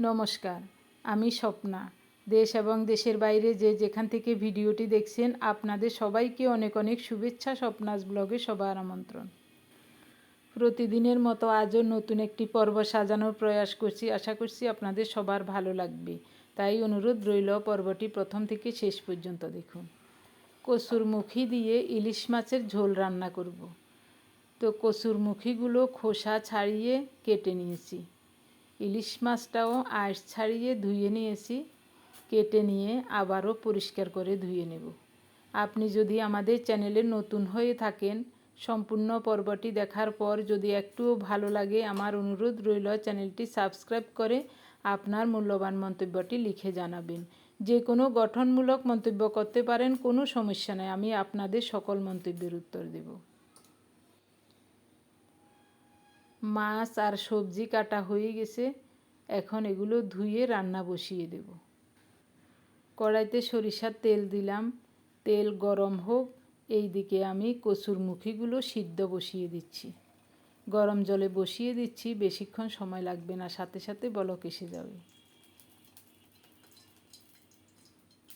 নমস্কার, আমি স্বপ্না। দেশ এবং দেশের বাইরে যে যেখান থেকে ভিডিওটি দেখছেন, আপনাদের সবাইকে অনেক অনেক শুভেচ্ছা, স্বপ্নাস ব্লগে সবার আমন্ত্রণ। প্রতিদিনের মতো আজও নতুন একটি পর্ব সাজানোর প্রয়াস করছি। আশা করছি আপনাদের সবার ভালো লাগবে। তাই অনুরোধ রইল পর্বটি প্রথম থেকে শেষ পর্যন্ত দেখুন। কসুরমুখী দিয়ে ইলিশ মাছের ঝোল রান্না করব। তো কসুরমুখীগুলো খোসা ছাড়িয়ে কেটে নিয়েছি। ইলিশ মাছটাও আঁশ ছাড়িয়ে ধুয়ে নিয়েছি, কেটে নিয়ে আবারও পরিষ্কার করে ধুয়ে নেব। আপনি যদি আমাদের চ্যানেলে নতুন হয়ে থাকেন, সম্পূর্ণ পর্বটি দেখার পর যদি একটুও ভালো লাগে, আমার অনুরোধ রইল চ্যানেলটি সাবস্ক্রাইব করে আপনার মূল্যবান মন্তব্যটি লিখে জানাবেন। যে কোনো গঠনমূলক মন্তব্য করতে পারেন, কোনো সমস্যা নেই, আমি আপনাদের সকল মন্তব্যের উত্তর দেব। মাছ আর সবজি কাটা হয়ে গেছে, এখন এগুলো ধুয়ে রান্না বসিয়ে দেব। কড়াইতে সরিষার তেল দিলাম, তেল গরম হোক এই দিকে আমি কচুর মুখিগুলো সিদ্ধ বসিয়ে দিচ্ছি। গরম জলে বসিয়ে দিচ্ছি, বেশিক্ষণ সময় লাগবে না, সাথে সাথে বলক এসে যাবে।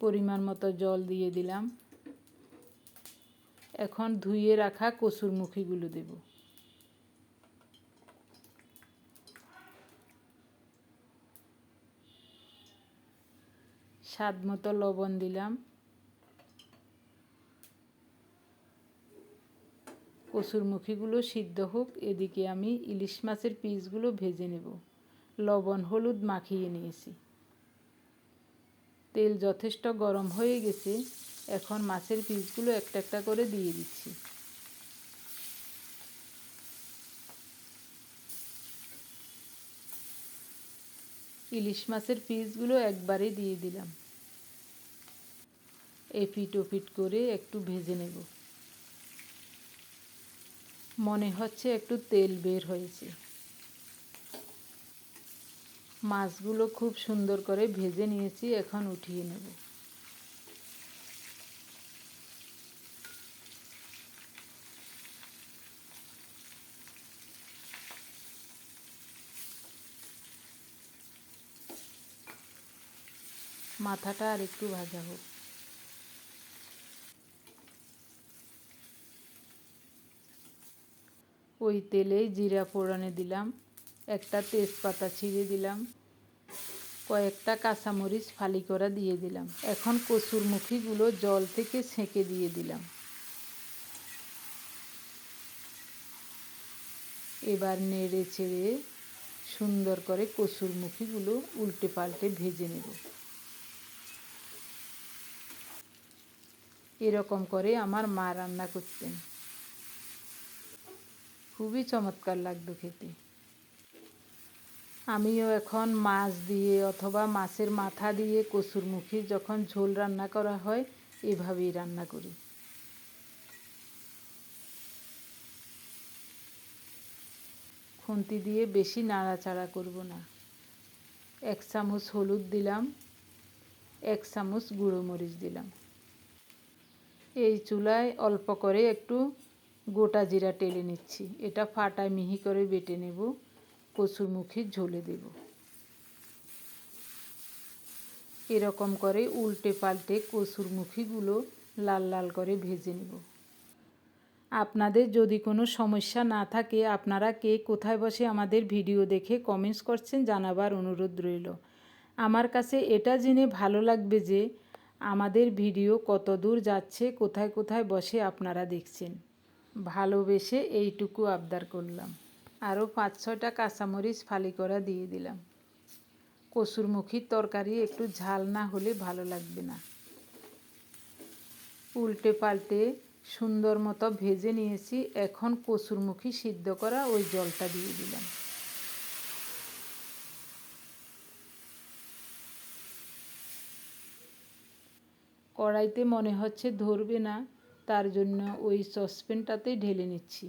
পরিমাণ মতো জল দিয়ে দিলাম। এখন ধুয়ে রাখা কচুর মুখিগুলো দেবো। স্বাদ মতো লবণ দিলাম। কসুর মুখিগুলো সিদ্ধ হোক, এদিকে আমি ইলিশ মাছের পিসগুলো ভেজে নেব। লবণ, হলুদ মাখিয়ে নিয়েছি। তেল যথেষ্ট গরম হয়ে গেছে, এখন মাছের পিসগুলো একটা একটা করে দিয়ে দিচ্ছি। ইলিশ মাছের পিসগুলো একবারে দিয়ে দিলাম। এপিট ওপিট করে একটু ভেজে নেব। মনে হচ্ছে একটু তেল বের হয়েছে। মাছগুলো খুব সুন্দর করে ভেজে নিয়েছি, এখন উঠিয়ে নেব। মাথাটা আর একটু ভাজা হোক। ওই তেলেই জিরা ফোড়নে দিলাম, একটা তেজপাতা ছিঁড়ে দিলাম, কয়েকটা কাঁচামরিচ ফালি করা দিয়ে দিলাম। এখন কচুর মুখিগুলো জল থেকে ছেঁকে দিয়ে দিলাম। এবার নেড়ে চেড়ে সুন্দর করে কচুর মুখিগুলো উল্টে পাল্টে ভেজে নেব। এরকম করে আমার মা রান্না করতেন। খুবই চমৎকার লাগতো খেতে। আমিও এখন মাছ দিয়ে অথবা মাছের মাথা দিয়ে কচুর মুখি যখন ঝোল রান্না করা হয়, এভাবেই রান্না করি। খুন্তি দিয়ে বেশি নাড়াচাড়া করব না। এক চামচ হলুদ দিলাম, এক চামচ গুঁড়ো মরিচ দিলাম। এই চুলায় অল্প করে একটু গোটা জিরা টেলে নিচ্ছি। এটা ফাটায় মিহি করে বেটে নেব। কচুরমুখী ঝোলে দেব। এরকম করে উল্টে পাল্টে কচুরমুখীগুলো লাল লাল করে ভেজে নেব। আপনাদের যদি কোনো সমস্যা না থাকে, আপনারা কে কোথায় বসে আমাদের ভিডিও দেখে কমেন্টস করছেন জানাবার অনুরোধ রইল। আমার কাছে এটা জেনে ভালো লাগবে যে, আমাদের ভিডিও কত দূর যাচ্ছে, কোথায় কোথায় বসে আপনারা দেখছেন। ভালোবেসে এইটুকু আবদার করলাম। আরও পাঁচ ছয়টা কাঁচামরিচ ফালি করা দিয়ে দিলাম। কসুরমুখীর তরকারি একটু ঝাল না হলে ভালো লাগবে না। উল্টে পাল্টে সুন্দর মতো ভেজে নিয়েছি। এখন কসুরমুখী সিদ্ধ করা ওই জলটা দিয়ে দিলাম। কড়াইতে মনে হচ্ছে ধরবে না। তার জন্য ওই সসপ্যানটাতেই ঢেলে নিচ্ছি।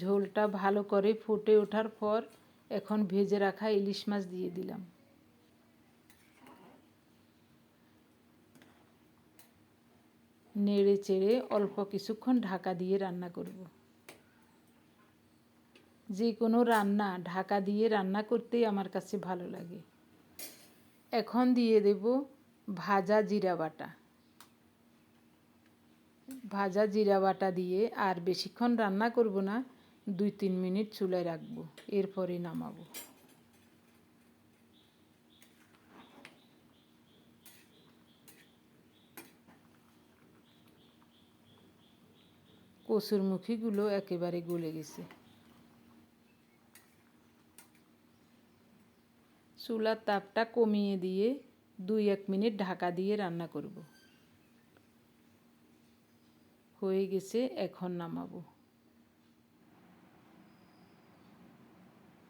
ঝোলটা ভালো করে ফুটে ওঠার পর এখন ভেজে রাখা ইলিশ মাছ দিয়ে দিলাম। নেড়ে চেড়ে অল্প কিছুক্ষণ ঢাকা দিয়ে রান্না করব। যে কোনো রান্না ঢাকা দিয়ে রান্না করতেই আমার কাছে ভালো লাগে। এখন দিয়ে দেব ভাজা জিরা বাটা। ভাজা জিরা বাটা দিয়ে আর বেশিক্ষণ রান্না করব না দুই তিন মিনিট চুলায় রাখব, এরপরে নামাবো। কচুর মুখিগুলো একেবারে গলে গেছে। চুলার তাপটা কমিয়ে দিয়ে দুই এক মিনিট ঢাকা দিয়ে রান্না করব। হয়ে গেছে, এখন নামাবো।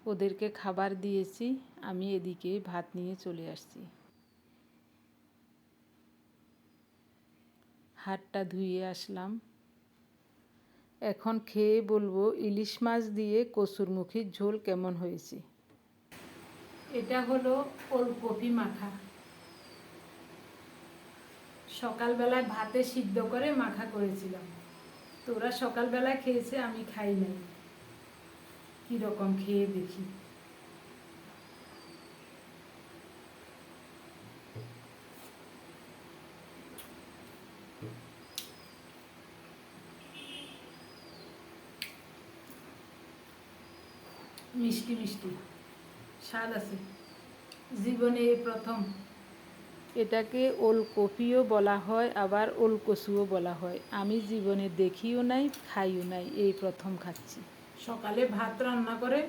ওদেরকে খাবার দিয়েছি, আমি এদিকে ভাত নিয়ে চলে আসছি। হাতটা ধুয়ে আসলাম। এখন খেয়ে বলব, ইলিশ মাছ দিয়ে কসুরমুখির ঝোল কেমন হয়েছে? এটা হলো ওলকপি মাখা। সকালবেলায় ভাতে সিদ্ধ করে মাখা করেছিলাম। তো ওরা সকালবেলায় খেয়েছে, আমি খাই নাই। কীরকম খেয়ে দেখি। মিষ্টি মিষ্টি। স্বাদ আছে। জীবনে প্রথম। এটাকে ওলকপিও বলা হয়, আবার ওলকচুও বলা হয়। আমি জীবনে দেখিও নাই, খাইও নাই, এই প্রথম খাচ্ছি। সকালে ভাত রান্না করে,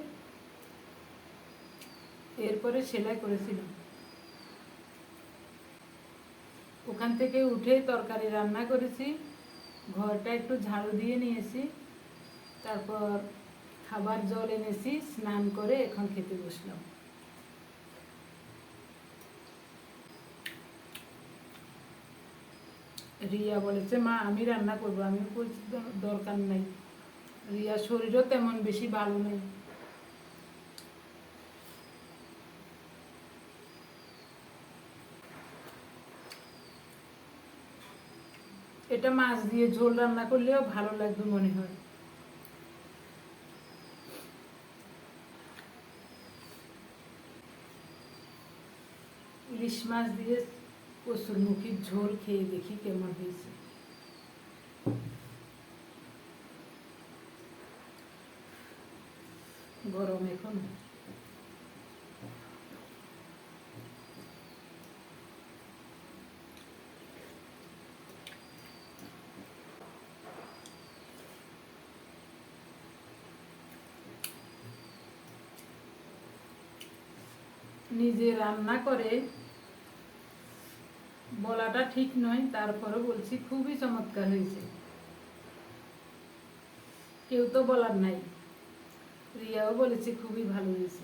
এরপরে সেলাই করেছিলাম। ওখান থেকে উঠে তরকারি রান্না করেছি, ঘরটা একটু ঝাড়ু দিয়ে নিয়েছি, তারপর খাবার জল এনেছি, স্নান করে এখন খেতে বসলাম। রিয়া বলেছে, মা, আমি রান্না করব, আমি দরকার নাই। রিয়া শরীরও তেমন বেশি ভালো নেই। এটা মাছ দিয়ে ঝোল রান্না করলেও ভালো লাগবে মনে হয়। ইলিশ মাছ দিয়ে কচুর মুখির ঝোল খেয়ে দেখি কেমন হয়েছে গরম এখন নিজে রান্না করে বলাটা ঠিক নয় তারপরে বলছি খুবই চমৎকার হয়েছে। কেউ তো বলার নাই। রিয়াও বলেছে খুবই ভালো হয়েছে।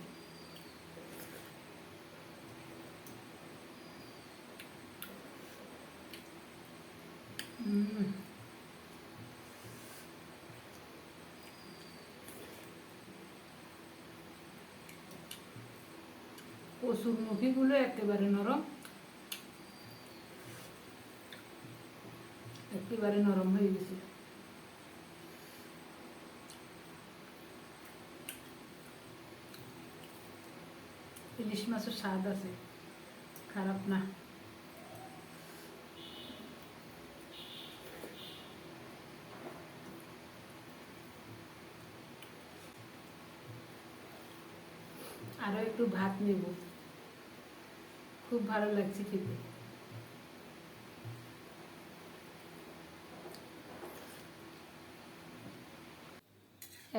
কচুর মুখিগুলো একেবারে নরম। একেবারে নরম হয়ে গেছে ইলিশ মাছের স্বাদ আছে খারাপ না আরও একটু ভাত নেব খুব ভালো লাগছে খেতে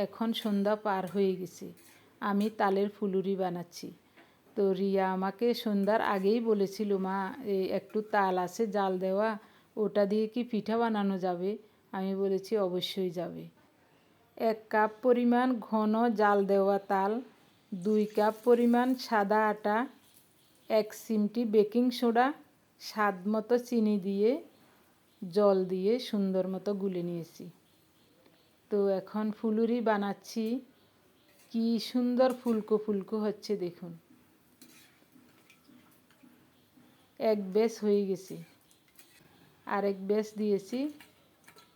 এখন সন্ধ্যা পার হয়ে গেছে। আমি তালের ফুলুরি বানাচ্ছি। তো রিয়া আমাকে সন্ধ্যার আগেই বলেছিল, মা, এই একটু তাল আছে, জাল দেওয়া, ওটা দিয়ে কি পিঠা বানানো যাবে? আমি বলেছি, অবশ্যই যাবে। এক কাপ পরিমাণ ঘন জাল দেওয়া তাল, দুই কাপ পরিমাণ সাদা আটা, এক সিমটি বেকিং সোডা, স্বাদ মতো চিনি দিয়ে জল দিয়ে সুন্দর মতো গুলে নিয়েছি। তো এখন ফুলুরি বানাচ্ছি। কি সুন্দর ফুলকো ফুলকো হচ্ছে দেখুন। এক ব্যাস হয়ে গেছে। আরেক ব্যাস দিয়েছি।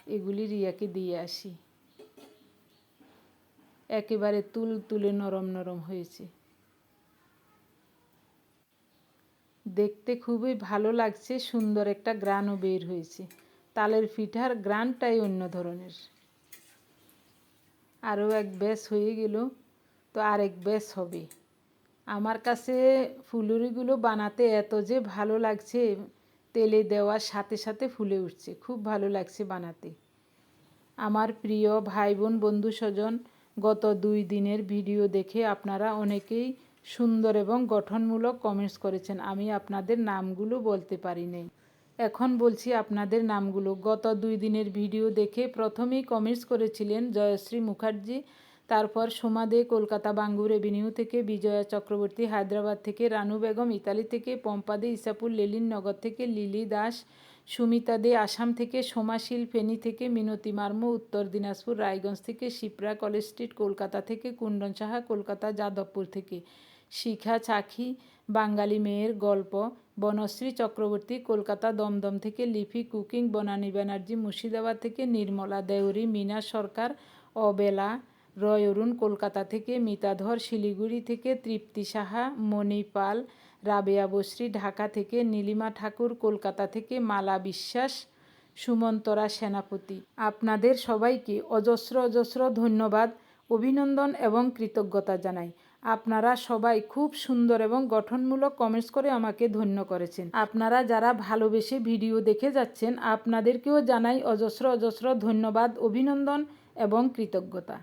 এগুলি রিয়াকে দিয়ে আসি। একেবারে তুল তুলে নরম নরম হয়েছে। দেখতে খুবই ভালো লাগছে, সুন্দর একটা গ্রানও বের হয়েছে। তালের পিঠার গ্রানটাই অন্য ধরনের। আরও এক ব্যাস হয়ে গেল, তো আরেক ব্যাস হবে। আমার কাছে ফুলুরিগুলো বানাতে এত যে ভালো লাগছে, তেলে দেওয়ার সাথে সাথে ফুলে উঠছে, খুব ভালো লাগছে বানাতে। আমার প্রিয় ভাই বোন বন্ধু স্বজন, গত দুই দিনের ভিডিও দেখে আপনারা অনেকেই সুন্দর এবং গঠনমূলক কমেন্টস করেছেন। আমি আপনাদের নামগুলো বলতে পারি এখন বলছি আপনাদের নামগুলো। গত দুই দিনের ভিডিও দেখে প্রথমেই কমেন্টস করেছিলেন জয়শ্রী মুখার্জি, তারপর সোমা দে কলকাতা বাঙ্গুর এভিনিউ থেকে, বিজয়া চক্রবর্তী হায়দ্রাবাদ থেকে, রানু বেগম ইতালি থেকে, পম্পা দে ইসাপুর লেলিন নগর থেকে, লিলি দাস, সুমিতা দে আসাম থেকে সোমাশীল ফেনী থেকে, মিনতি মার্মু উত্তর দিনাজপুর, রায়গঞ্জ থেকে, শিপ্রা কলেজ স্ট্রিট কলকাতা থেকে, কুণ্ডন সাহা কলকাতা যাদবপুর থেকে। শিখা চাখি, বাঙালি মেয়ের গল্প, বনশ্রী চক্রবর্তী, কলকাতা দমদম থেকে লিপি, কুকিং, বনানী ব্যানার্জি, মুর্শিদাবাদ থেকে নির্মলা দেউরি, মিনা সরকার, অবেলা রয় অরুণ, কলকাতা থেকে মিতাধর, শিলিগুড়ি থেকে তৃপ্তি সাহা, মণি পাল, রাবেয়া বশ্রী ঢাকা থেকে নীলিমা ঠাকুর, কলকাতা থেকে মালা বিশ্বাস, সুমন্তরা সেনাপতি। আপনাদের সবাইকে অজস্র অজস্র ধন্যবাদ, অভিনন্দন এবং কৃতজ্ঞতা জানাই। আপনারা সবাই খুব সুন্দর এবং গঠনমূলক কমেন্টস করে আমাকে ধন্য করেছেন। আপনারা যারা ভালোবেসে ভিডিও দেখে যাচ্ছেন, আপনাদেরকেও জানাই অজস্র অজস্র ধন্যবাদ, অভিনন্দন এবং কৃতজ্ঞতা।